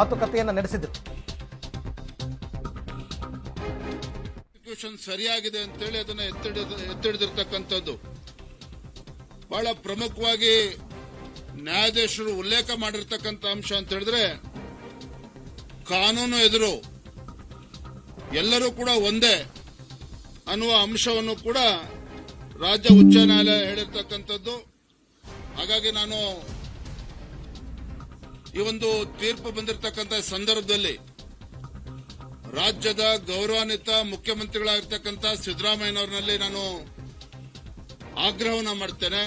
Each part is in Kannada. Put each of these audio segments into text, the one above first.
ಮಾತುಕತೆಯನ್ನು ನಡೆಸಿದರು. ಸರಿಯಾಗಿದೆ ಅಂತೇಳಿ ಅದನ್ನ ಎತ್ತಿಡಿದ ಎತ್ತಿಡಿದಿರ್ತಕ್ಕಂಥದ್ದು. ಬಹಳ ಪ್ರಮುಖವಾಗಿ ನ್ಯಾಯಾಧೀಶರು ಉಲ್ಲೇಖ ಮಾಡಿರ್ತಕ್ಕಂಥ ಅಂಶ ಅಂತ ಹೇಳಿದ್ರೆ, ಕಾನೂನು ಎದುರು ಎಲ್ಲರೂ ಕೂಡ ಒಂದೇ ಅನ್ನುವ ಅಂಶವನ್ನು ಕೂಡ ರಾಜ್ಯ ಉಚ್ಚ ನ್ಯಾಯಾಲಯ ಹೇಳಿರ್ತಕ್ಕಂಥದ್ದು. ಹಾಗಾಗಿ ನಾನು ಈ ಒಂದು ತೀರ್ಪು ಬಂದಿರತಕ್ಕಂಥ ಸಂದರ್ಭದಲ್ಲಿ ರಾಜ್ಯದ ಗೌರವಾನ್ವಿತ ಮುಖ್ಯಮಂತ್ರಿಗಳಾಗಿರ್ತಕ್ಕಂಥ ಸಿದ್ದರಾಮಯ್ಯನವರಲ್ಲಿ ನಾನು ಆಗ್ರಹವನ್ನು ಮಾಡ್ತೇನೆ.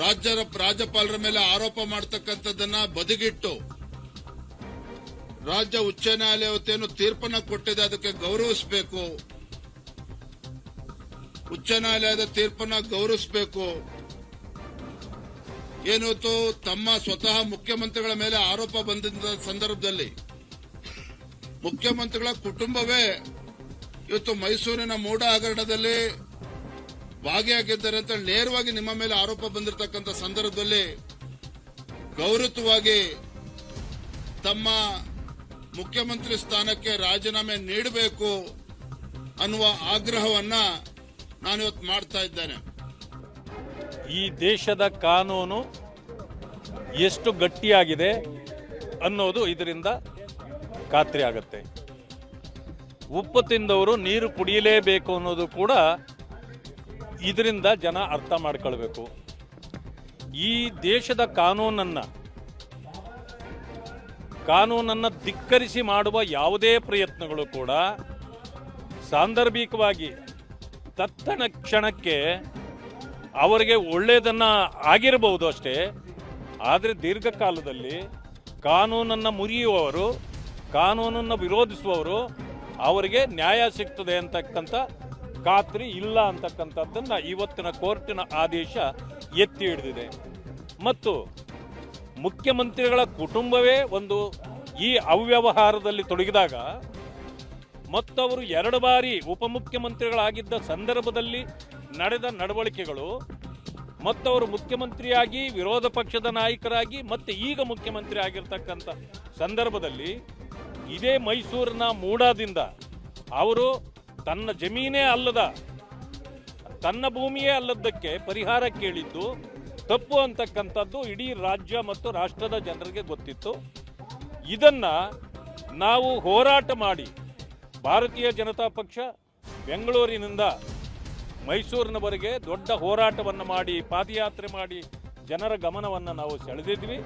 ರಾಜ್ಯದ ರಾಜ್ಯಪಾಲರ ಮೇಲೆ ಆರೋಪ ಮಾಡತಕ್ಕಂಥದ್ದನ್ನ ಬದಿಗಿಟ್ಟು ರಾಜ್ಯ ಉಚ್ಚ ನ್ಯಾಯಾಲಯ ವತಿಯನ್ನು ತೀರ್ಪನ್ನು ಕೊಟ್ಟಿದೆ, ಅದಕ್ಕೆ ಗೌರವಿಸಬೇಕು. ಉಚ್ಚ ನ್ಯಾಯಾಲಯದ ತೀರ್ಪನ್ನ ಗೌರವಿಸಬೇಕು. ಏನಿವತ್ತು ತಮ್ಮ ಸ್ವತಃ ಮುಖ್ಯಮಂತ್ರಿಗಳ ಮೇಲೆ ಆರೋಪ ಬಂದಿದ್ದ ಸಂದರ್ಭದಲ್ಲಿ ಮುಖ್ಯಮಂತ್ರಿಗಳ ಕುಟುಂಬವೇ ಇವತ್ತು ಮೈಸೂರಿನ ಮೂಡ ಹಗರಣದಲ್ಲಿ ಭಾಗಿಯಾಗಿದ್ದಾರೆ ಅಂತ ನೇರವಾಗಿ ನಿಮ್ಮ ಮೇಲೆ ಆರೋಪ ಬಂದಿರತಕ್ಕಂಥ ಸಂದರ್ಭದಲ್ಲಿ ಗೌರವವಾಗಿ ತಮ್ಮ ಮುಖ್ಯಮಂತ್ರಿ ಸ್ಥಾನಕ್ಕೆ ರಾಜೀನಾಮೆ ನೀಡಬೇಕು ಅನ್ನುವ ಆಗ್ರಹವನ್ನ ನಾನಿವತ್ತು ಮಾಡ್ತಾ ಇದ್ದೇನೆ. ಈ ದೇಶದ ಕಾನೂನು ಎಷ್ಟು ಗಟ್ಟಿಯಾಗಿದೆ ಅನ್ನೋದು ಇದರಿಂದ ಖಾತ್ರಿ ಆಗುತ್ತೆ. ಉಪ್ಪು ತಿಂದವರು ನೀರು ಕುಡಿಯಲೇಬೇಕು ಅನ್ನೋದು ಕೂಡ ಇದರಿಂದ ಜನ ಅರ್ಥ ಮಾಡ್ಕೊಳ್ಬೇಕು. ಈ ದೇಶದ ಕಾನೂನನ್ನು ಕಾನೂನನ್ನು ಧಿಕ್ಕರಿಸಿ ಮಾಡುವ ಯಾವುದೇ ಪ್ರಯತ್ನಗಳು ಕೂಡ ಸಾಂದರ್ಭಿಕವಾಗಿ ತತ್ತನ ಕ್ಷಣಕ್ಕೆ ಅವರಿಗೆ ಒಳ್ಳೆಯದನ್ನ ಆಗಿರಬಹುದು ಅಷ್ಟೇ. ಆದರೆ ದೀರ್ಘಕಾಲದಲ್ಲಿ ಕಾನೂನನ್ನು ಮುರಿಯುವವರು, ಕಾನೂನನ್ನು ವಿರೋಧಿಸುವವರು ಅವರಿಗೆ ನ್ಯಾಯ ಸಿಗ್ತದೆ ಅಂತಕ್ಕಂಥ ಖಾತ್ರಿ ಇಲ್ಲ ಅಂತಕ್ಕಂಥದ್ದನ್ನು ಇವತ್ತಿನ ಕೋರ್ಟಿನ ಆದೇಶ ಎತ್ತಿ ಹಿಡಿದಿದೆ. ಮತ್ತು ಮುಖ್ಯಮಂತ್ರಿಗಳ ಕುಟುಂಬವೇ ಒಂದು ಈ ಅವ್ಯವಹಾರದಲ್ಲಿ ತೊಡಗಿದಾಗ ಮತ್ತವರು ಎರಡು ಬಾರಿ ಉಪಮುಖ್ಯಮಂತ್ರಿಗಳಾಗಿದ್ದ ಸಂದರ್ಭದಲ್ಲಿ ನಡೆದ ನಡವಳಿಕೆಗಳು, ಮತ್ತವರು ಮುಖ್ಯಮಂತ್ರಿಯಾಗಿ, ವಿರೋಧ ಪಕ್ಷದ ನಾಯಕರಾಗಿ, ಮತ್ತೆ ಈಗ ಮುಖ್ಯಮಂತ್ರಿ ಆಗಿರ್ತಕ್ಕಂಥ ಸಂದರ್ಭದಲ್ಲಿ ಇದೇ ಮೈಸೂರಿನ ಮೂಡಾದಿಂದ ಅವರು ತನ್ನ ಜಮೀನೇ ಅಲ್ಲದ, ತನ್ನ ಭೂಮಿಯೇ ಅಲ್ಲದಕ್ಕೆ ಪರಿಹಾರ ಕೇಳಿದ್ದು, ತಪ್ಪು ಅಂತಕ್ಕಂಥದ್ದು ಇಡೀ ರಾಜ್ಯ ಮತ್ತು ರಾಷ್ಟ್ರದ ಜನರಿಗೆ ಗೊತ್ತಿತ್ತು. ಇದನ್ನು ನಾವು ಹೋರಾಟ ಮಾಡಿ ಭಾರತೀಯ ಜನತಾ ಪಕ್ಷ ಬೆಂಗಳೂರಿನಿಂದ ಮೈಸೂರಿನವರೆಗೆ ದೊಡ್ಡ ಹೋರಾಟವನ್ನು ಮಾಡಿ ಪಾದಯಾತ್ರೆ ಮಾಡಿ ಜನರ ಗಮನವನ್ನು ನಾವು ಸೆಳೆದಿದ್ವಿ.